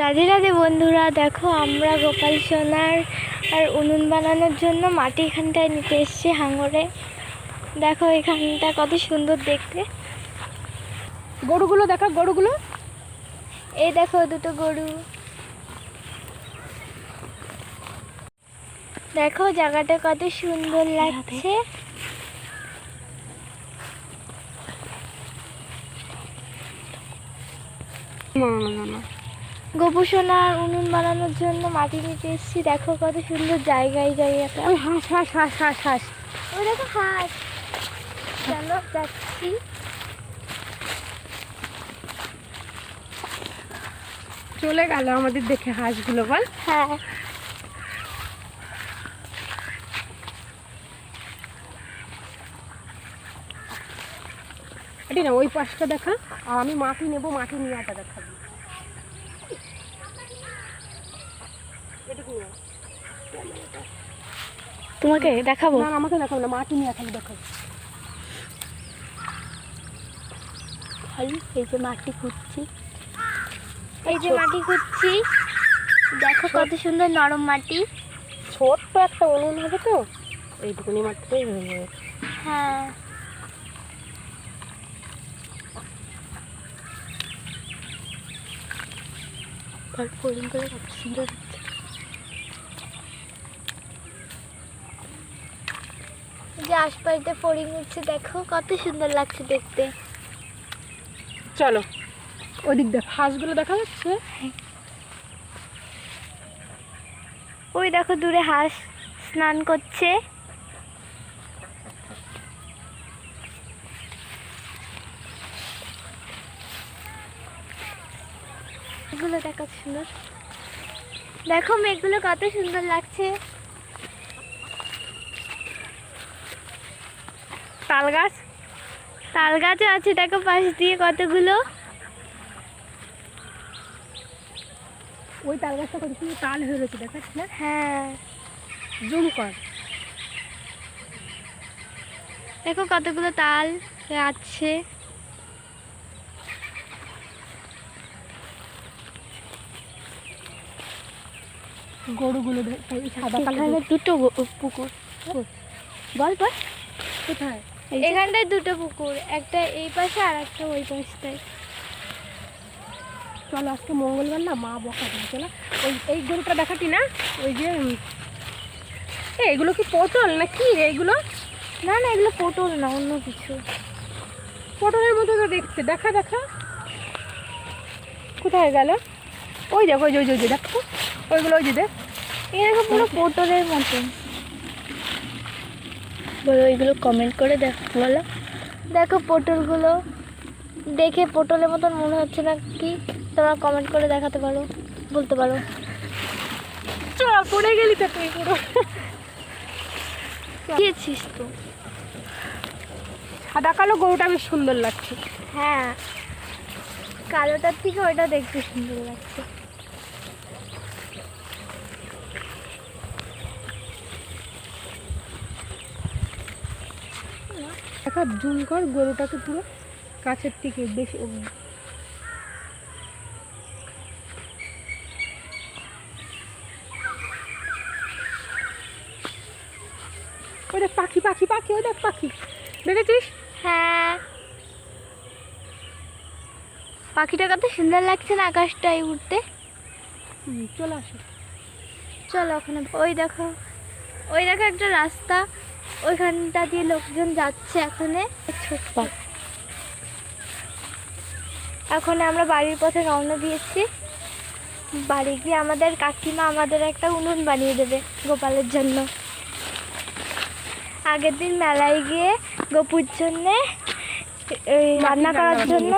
রাধে রাধে বন্ধুরা দেখো আমরা গোপাল সোনার আর উনুন বানানোর জন্য মাটি এখানটায় নিতে এসেছি হাঙরে দেখো এখানটা কত সুন্দর দেখতে। গরুগুলো দেখো গরুগুলো। এই দেখো দুটো গরু। দেখো জায়গাটা কত সুন্দর লাগছে। না না না না। গোপু সোনার উনুন বানানোর জন্য মাটি নিতে এসেছি। দেখো কত সুন্দর জায়গায় জায়গাটা। ওই হাঁস হাঁস হাঁস হাঁস হাঁস। ওই দেখো হাঁস। চলো যাচ্ছি। চলে গেল আমাদের দেখে হাঁসগুলো বল। হ্যাঁ। এটি না ওই পাশটা দেখা আর আমি মাটি নেব মাটি নিয়ে আটা দেখাবি। আয়। তোমাকে দেখাবো? না না, আমাকে দেখাবো না মাটি নিয়ে খালি দেখাবো। খালি এই যে মাটি খুঁজছি। এই যে মাটি খুঁজছি। দেখো কত সুন্দর নরম মাটি। ছোট্ট একটা উনুন হবে তো? এইটুকুনি মাটিতেই হয়ে যাবে। হ্যাঁ। ফল ফলিং করে কত সুন্দর হচ্ছে। যে আশপাশে ফড়িং উঠছে দেখো কত সুন্দর লাগছে দেখতে। চলো ওদিক দেখ হাঁসগুলো দেখা যাচ্ছে? ওই দেখো দূরে হাঁস স্নান করছে। এগুলো দেখো সুন্দর। দেখো মেঘগুলো কত সুন্দর লাগছে। তাল গাছ তাল গাছও আছে দেখো পাশ দিয়ে কতগুলো। ওই তাল গাছটা কত সুন্দর তাল হয়ে রয়েছে দেখাচ্ছি না? হ্যাঁ। জুম কর। দেখো কতগুলো তাল আছে। গরুগুলো দেখ সাদা দুটো পুকুর। বল বল। কোথায়? এখানটায় দুটো পুকুর একটা এই পাশে আর একটা ওই পাশটায়। চলো আজকে মঙ্গলবার না মা বকা দিল চলো ওই এই গরুটা দেখাটি না? ওই যে এগুলো কি পটল না কি এইগুলো না না এগুলো পটল না অন্য কিছু। পটলের মতো তো দেখতে। দেখা দেখা। কোথায় গেল? ওই দেখো ওই যে, ওই যে দেখো। ওইগুলো ওই যে দেখ। পুরো পটলের মতন। বলো ওইগুলো কমেন্ট করে দেখো বলো। দেখো পটলগুলো দেখে পটলের মতন মনে হচ্ছে না কি? তোমরা কমেন্ট করে দেখাতে পারো বলতে পারো। চ পড়ে গেলি তো তুই পুরো। দিয়েছিস তো? সাদা কালো গরুটা বেশ সুন্দর লাগছে। হ্যাঁ। কালোটার থেকে ওইটা দেখতে সুন্দর লাগছে। দেখা জুম কর গরুটাকে পুরো কাছের থেকে বেশি ওই দেখ পাখি পাখি পাখি ওই দেখ পাখি। দেখেছিস? হ্যাঁ। পাখিটা কত সুন্দর লাগছে না আকাশটাই উঠতে চলে আসো। চলো ওখানে ওই দেখো ওই দেখো একটা রাস্তা। ওইখানটা দিয়ে লোকজন যাচ্ছে এখানে। এখন আমরা বাড়ির পথে রওনা দিয়েছি। বাড়ি গিয়ে আমাদের কাকিমা আমাদের একটা উনুন বানিয়ে দেবে গোপালের জন্য। আগের দিন মেলায় গিয়ে গোপুর জন্যে রান্না করার জন্য